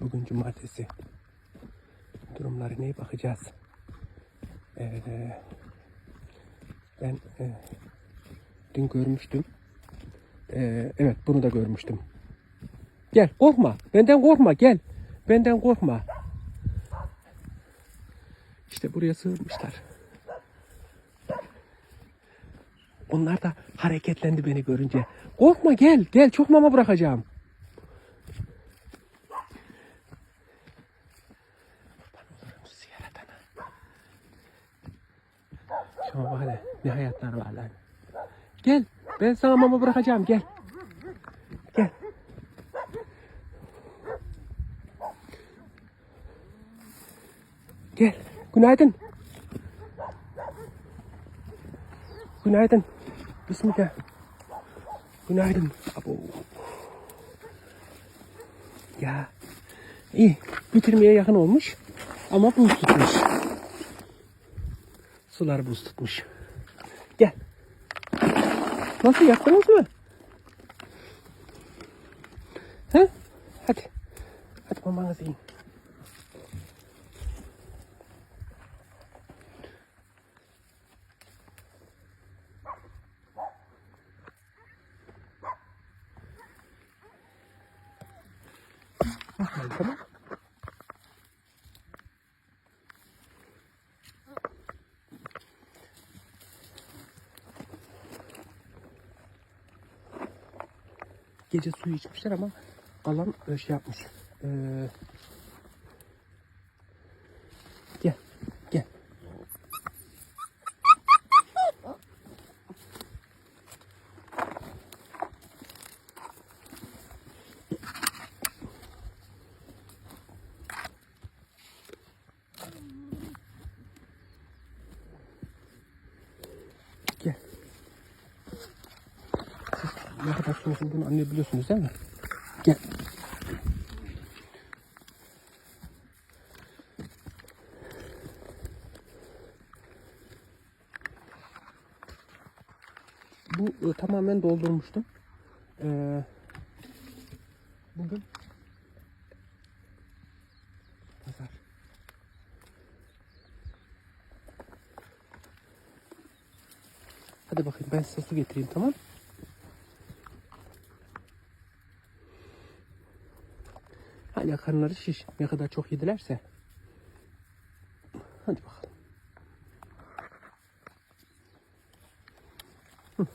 Bugün cumartesi. Durumları neye bakacağız? Ee, ben e, dün görmüştüm. Ee, evet bunu da görmüştüm. Gel korkma. Benden korkma gel. Benden korkma. İşte buraya sığınmışlar. Onlar da hareketlendi beni görünce. Korkma gel gel çok mama bırakacağım. Şuna bak hele ne hayatlar var lan. Gel ben sana mama bırakacağım gel. Gel. Gel. Günaydın. Günaydın. Bismillah. Günaydın. Abo. Ya. İyi. Bitirmeye yakın olmuş. Ama buz tutmuş. Sular buz tutmuş. Gel. Nasıl yaptınız mı? He? Hadi. Hadi mamanızı yiyin. Bakalım tamam. Gece suyu içmişler ama kalan e, şey yapmış. Ee, gel, gel. Gel. Siz ne kadar olduğunu anlayabiliyorsunuz değil mi? Gel. Bu e, tamamen doldurmuştum. Ee, bugün pazar. Hadi bakayım ben size su getireyim tamam? Hala karınları şiş. Ne kadar çok yedilerse. Hadi bakalım. Hı.